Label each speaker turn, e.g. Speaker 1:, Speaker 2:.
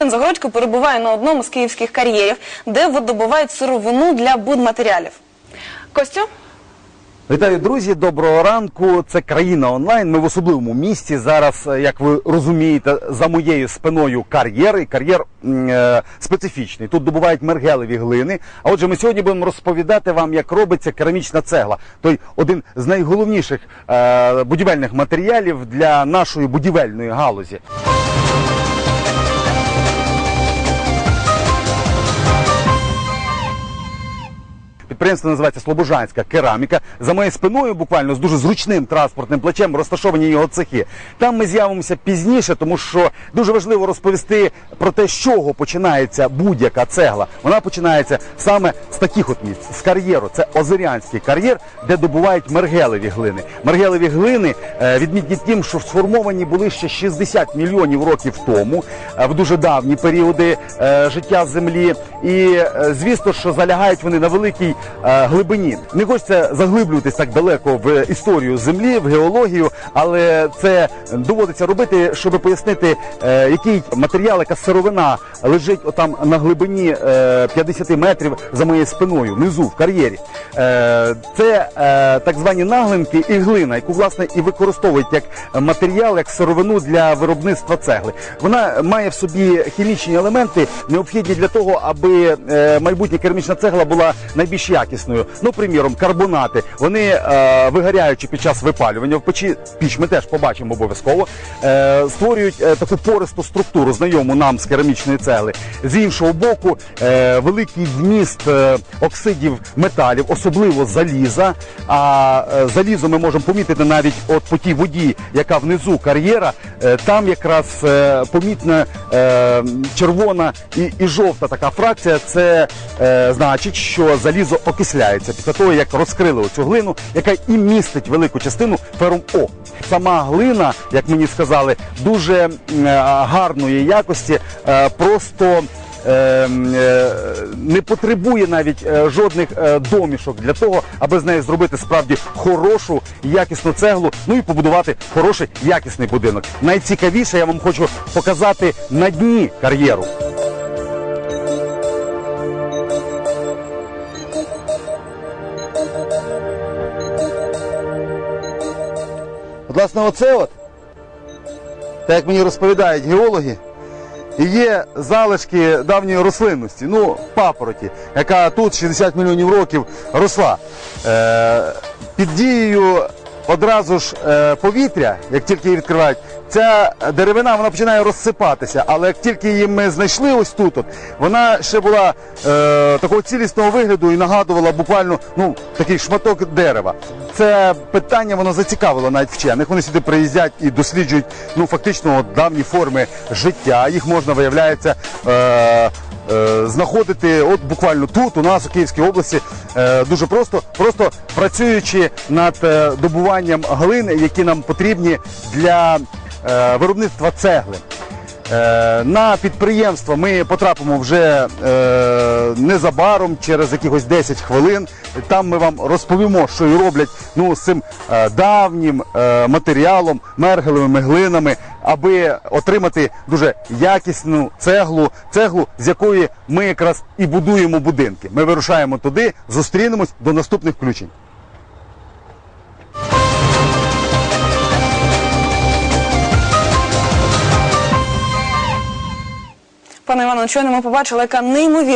Speaker 1: Загородько перебуває на одному з київських кар'єрів, де видобувають сировину для будматеріалів. Костю,
Speaker 2: Вітаю, друзі! Доброго ранку. Це країна онлайн. Ми в особливому місці. Зараз, е, як ви розумієте, за моєю спиною кар'єр. І кар'єр е, специфічний. Тут добувають мергелеві глини. А отже, ми сьогодні будемо розповідати вам, як робиться керамічна цегла. Той один з найголовніших е, будівельних матеріалів для нашої будівельної галузі. Підприємство називається Слобожанська кераміка. За моєю спиною, буквально з дуже зручним транспортним плечем, розташовані його цехи. Там ми з'явимося пізніше, тому що дуже важливо розповісти про те, з чого починається будь-яка цегла. Вона починається саме з таких от місць, з кар'єру. Це Озерянський кар'єр, де добувають мергелеві глини. Мергелеві глини е, відмітні тим, що сформовані були ще 60 мільйонів років тому, е, в дуже давні періоди е, життя землі. І звісно, що залягають вони на великій глибині. Не хочеться заглиблюватись так далеко в історію землі, в геологію, але це доводиться робити, щоб пояснити, е, який матеріал, яка сировина лежить отам на глибині е, 50 метрів за моєю спиною, внизу в кар'єрі. Е, Це е, так звані наглинки і глина, яку власне і використовують як матеріал, як сировину для виробництва цегли. Вона має в собі хімічні елементи, необхідні для того, аби е, майбутня керамічна цегла була найбільш якісною. Ну, приміром, карбонати. Вони е, вигоряючи під час випалювання в печі, піч ми теж побачимо обов'язково, е, створюють е, таку пористу структуру, знайому нам з керамічної цегли. З іншого боку, е, великий вміст е, оксидів металів, особливо заліза. А е, залізо ми можемо помітити навіть от по тій воді, яка внизу кар'єра, е, там якраз е, помітна е, червона і, і жовта така фракція. Це е, значить, що залізо окисляється після того, як розкрили оцю глину, яка і містить велику частину ферум О. Сама глина, як мені сказали, дуже е, гарної якості, е, просто. е, е, Не потребує навіть жодних домішок для того, аби з неї зробити справді хорошу якісну цеглу, ну і побудувати хороший якісний будинок. Найцікавіше я вам хочу показати на дні кар'єру. Власне, оце от, так як мені розповідають геологи, є залишки давньої рослинності, ну, папороті, яка тут 60 мільйонів років росла. Е, під дією одразу ж е, повітря, як тільки її відкривають, ця деревина вона починає розсипатися. Але як тільки її ми знайшли ось тут, от, вона ще була е, такого цілісного вигляду і нагадувала буквально ну, такий шматок дерева. Це питання воно зацікавило навіть вчених. Вони сюди приїздять і досліджують ну, фактично от, давні форми життя. Їх можна, виявляється, е, е, знаходити от буквально тут, у нас у Київській області, е, дуже просто, просто працюючи над е, добуванням глин, які нам потрібні для виробництва цегли. Е, На підприємство ми потрапимо вже е, незабаром, через якихось 10 хвилин. Там ми вам розповімо, що і роблять ну, з цим е, давнім е, матеріалом, мергелевими глинами, аби отримати дуже якісну цеглу, цеглу, з якої ми якраз і будуємо будинки. Ми вирушаємо туди, зустрінемось до наступних включень.
Speaker 1: Пане Івано, щойно ми побачили, яка неймовірна.